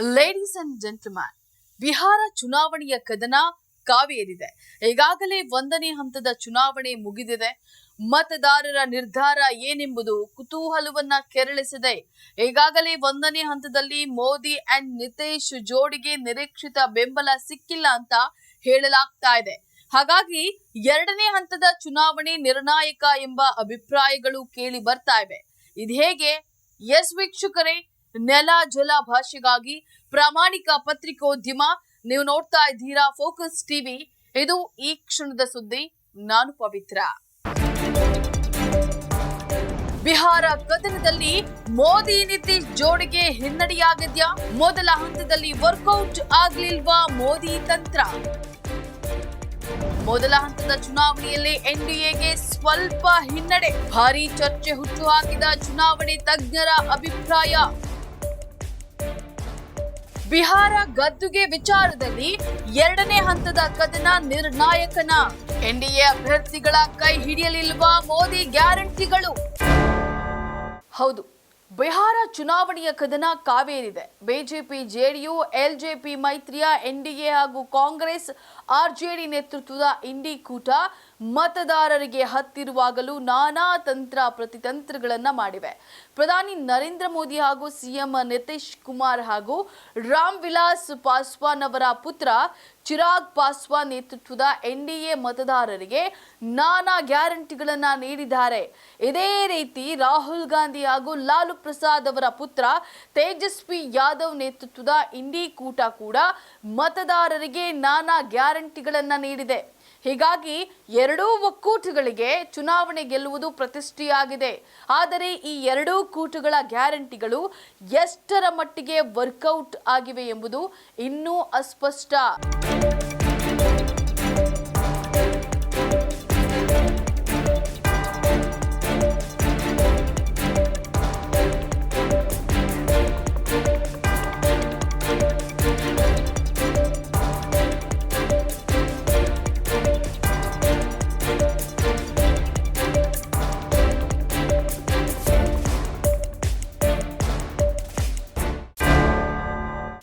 Ladies and gentleman Bihar ಚುನಾವಣೆಯ ಕದನ ಕಾವೇರಿದೆ. ಈಗಾಗಲೇ ಒಂದನೇ ಹಂತದ ಚುನಾವಣೆ ಮುಗಿದಿದೆ. ಮತದಾರರ ನಿರ್ಧಾರ ಏನೆಂಬುದು ಕುತೂಹಲವನ್ನ ಕೆರಳಿಸಿದೆ. ಈಗಾಗಲೇ ಒಂದನೇ ಹಂತದಲ್ಲಿ ಮೋದಿ ಅಂಡ್ ನಿತೇಶ್ ಜೋಡಿಗೆ ನಿರೀಕ್ಷಿತ ಬೆಂಬಲ ಸಿಕ್ಕಿಲ್ಲ ಅಂತ ಹೇಳಲಾಗ್ತಾ ಇದೆ. ಹಾಗಾಗಿ ಎರಡನೇ ಹಂತದ ಚುನಾವಣೆ ನಿರ್ಣಾಯಕ ಎಂಬ ಅಭಿಪ್ರಾಯಗಳು ಕೇಳಿ ಬರ್ತಾ ಇವೆ. ಇದು ಹೇಗೆ? ಎಸ್ ವೀಕ್ಷಕರೇ ನೆಲ, ಜಲ ಭಾಷೆಗಾಗಿ ಪ್ರಾಮಾಣಿಕ ಪತ್ರಿಕೋದ್ಯಮ. ನೀವು ನೋಡ್ತಾ ಇದ್ದೀರಾ ಫೋಕಸ್ ಟಿವಿ. ಇದು ಈ ಕ್ಷಣದ ಸುದ್ದಿ. ನಾನು ಪವಿತ್ರ. ಬಿಹಾರ ಕದನದಲ್ಲಿ ಮೋದಿ ನಿತೀಶ್ ಜೋಡಿಗೆ ಹಿನ್ನಡೆಯಾಗಿದ್ಯಾ? ಮೊದಲ ಹಂತದಲ್ಲಿ ವರ್ಕೌಟ್ ಆಗ್ಲಿಲ್ವಾ ಮೋದಿ ತಂತ್ರ? ಮೊದಲ ಹಂತದ ಚುನಾವಣೆಯಲ್ಲಿ ಎನ್ಡಿಎಗೆ ಸ್ವಲ್ಪ ಹಿನ್ನಡೆ. ಭಾರಿ ಚರ್ಚೆ ಹುಟ್ಟುಹಾಕಿದ ಚುನಾವಣೆ ತಜ್ಞರ ಅಭಿಪ್ರಾಯ. ಬಿಹಾರ ಗದ್ದುಗೆ ವಿಚಾರದಲ್ಲಿ ಎರಡನೇ ಹಂತದ ಕದನ ನಿರ್ಣಾಯಕನ. ಎನ್ಡಿಎ ಅಭ್ಯರ್ಥಿಗಳ ಕೈ ಹಿಡಿಯಲಿಲ್ವಾ ಮೋದಿ ಗ್ಯಾರಂಟಿಗಳು. ಹೌದು. ಬಿಹಾರ ಚುನಾವಣೆಯ ಕದನ ಕಾವೇರಿದೆ. ಬಿಜೆಪಿ, ಜೆಡಿಯು, ಎಲ್ಜೆಪಿ, ಮೈತ್ರಿಯ, ಎನ್ಡಿಎ ಹಾಗೂ ಕಾಂಗ್ರೆಸ್, ಆರ್ಜೆಡಿ ನೇತೃತ್ವದ ಇಂಡಿ ಕೂಟ ಮತದಾರರಿಗೆ ಹತ್ತಿರುವಾಗಲೂ ನಾನಾ ತಂತ್ರ ಪ್ರತಿತಂತ್ರಗಳನ್ನು ಮಾಡಿವೆ. ಪ್ರಧಾನಿ ನರೇಂದ್ರ ಮೋದಿ ಹಾಗೂ ಸಿಎಂ ನಿತೀಶ್ ಕುಮಾರ್ ಹಾಗೂ ರಾಮ್ ವಿಲಾಸ್ ಪಾಸ್ವಾನ್ ಅವರ ಪುತ್ರ ಚಿರಾಗ್ ಪಾಸ್ವಾನ್ ನೇತೃತ್ವದ ಎನ್ಡಿಎ ಮತದಾರರಿಗೆ ನಾನಾ ಗ್ಯಾರಂಟಿಗಳನ್ನು ನೀಡಿದ್ದಾರೆ. ಇದೇ ರೀತಿ ರಾಹುಲ್ ಗಾಂಧಿ ಹಾಗೂ ಲಾಲು ಪ್ರಸಾದ್ ಅವರ ಪುತ್ರ ತೇಜಸ್ವಿ ಯಾದವ್ ನೇತೃತ್ವದ ಇಂಡಿ ಕೂಟ ಕೂಡ ಮತದಾರರಿಗೆ ನಾನಾ ಗ್ಯಾರಂಟಿಗಳನ್ನು ನೀಡಿದೆ. ಹೀಗಾಗಿ ಎರಡೂ ಒಕ್ಕೂಟಗಳಿಗೆ ಚುನಾವಣೆ ಗೆಲ್ಲುವುದು ಪ್ರತಿಷ್ಠೆಯಾಗಿದೆ. ಆದರೆ ಈ ಎರಡೂ ಕೂಟಗಳ ಗ್ಯಾರಂಟಿಗಳು ಎಷ್ಟರ ಮಟ್ಟಿಗೆ ವರ್ಕೌಟ್ ಆಗಿವೆ ಎಂಬುದು ಇನ್ನೂ ಅಸ್ಪಷ್ಟ.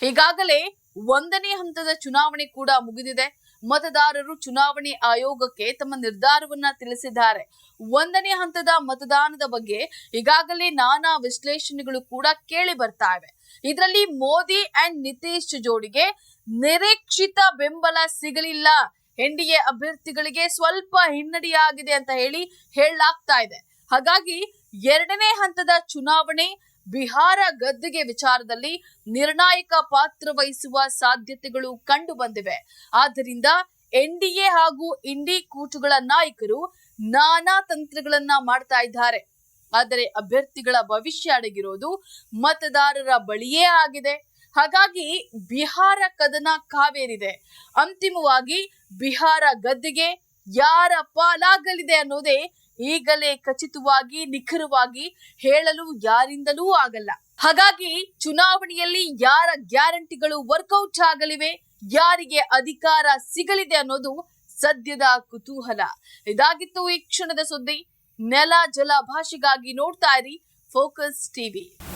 ಈಗಾಗಲೇ ಒಂದನೇ ಹಂತದ ಚುನಾವಣೆ ಕೂಡ ಮುಗಿದಿದೆ. ಮತದಾರರು ಚುನಾವಣೆ ಆಯೋಗಕ್ಕೆ ತಮ್ಮ ನಿರ್ಧಾರವನ್ನ ತಿಳಿಸಿದ್ದಾರೆ. ಒಂದನೇ ಹಂತದ ಮತದಾನದ ಬಗ್ಗೆ ಈಗಾಗಲೇ ನಾನಾ ವಿಶ್ಲೇಷಣೆಗಳು ಕೂಡ ಕೇಳಿ ಬರ್ತಾ ಇವೆ. ಇದರಲ್ಲಿ ಮೋದಿ ಅಂಡ್ ನಿತೀಶ್ ಜೋಡಿಗೆ ನಿರೀಕ್ಷಿತ ಬೆಂಬಲ ಸಿಗಲಿಲ್ಲ. ಎನ್ಡಿಎ ಅಭ್ಯರ್ಥಿಗಳಿಗೆ ಸ್ವಲ್ಪ ಹಿನ್ನಡೆಯಾಗಿದೆ ಅಂತ ಹೇಳಿ ಹೇಳಲಾಗ್ತಾ ಇದೆ. ಹಾಗಾಗಿ ಎರಡನೇ ಹಂತದ ಚುನಾವಣೆ ಬಿಹಾರ ಗದ್ದುಗೆ ವಿಚಾರದಲ್ಲಿ ನಿರ್ಣಾಯಕ ಪಾತ್ರ ವಹಿಸುವ ಸಾಧ್ಯತೆಗಳು ಕಂಡು ಬಂದಿವೆ. ಆದ್ದರಿಂದ ಎನ್ಡಿಎ ಹಾಗೂ ಇಂಡಿ ಕೂಟುಗಳ ನಾಯಕರು ನಾನಾ ತಂತ್ರಗಳನ್ನ ಮಾಡ್ತಾ ಇದ್ದಾರೆ. ಆದರೆ ಅಭ್ಯರ್ಥಿಗಳ ಭವಿಷ್ಯ ಅಡಗಿರೋದು ಮತದಾರರ ಬಳಿಯೇ ಆಗಿದೆ. ಹಾಗಾಗಿ ಬಿಹಾರ ಕದನ ಕಾವೇರಿದೆ. ಅಂತಿಮವಾಗಿ ಬಿಹಾರ ಗದ್ದೆಗೆ ಯಾರ ಪಾಲಾಗಲಿದೆ ಅನ್ನೋದೇ ಈಗಲೇ ಖಚಿತವಾಗಿ, ನಿಖರವಾಗಿ ಹೇಳಲು ಯಾರಿಂದಲೂ ಆಗಲ್ಲ. ಹಾಗಾಗಿ ಚುನಾವಣೆಯಲ್ಲಿ ಯಾರ ಗ್ಯಾರಂಟಿಗಳು ವರ್ಕೌಟ್ ಆಗಲಿವೆ, ಯಾರಿಗೆ ಅಧಿಕಾರ ಸಿಗಲಿದೆ ಅನ್ನೋದು ಸದ್ಯದ ಕುತೂಹಲ. ಇದಾಗಿತ್ತು ಈ ಕ್ಷಣದ ಸುದ್ದಿ. ನೆಲ ಜಲ ಭಾಷೆಗಾಗಿ ನೋಡ್ತಾ ಇರಿ ಫೋಕಸ್ ಟಿವಿ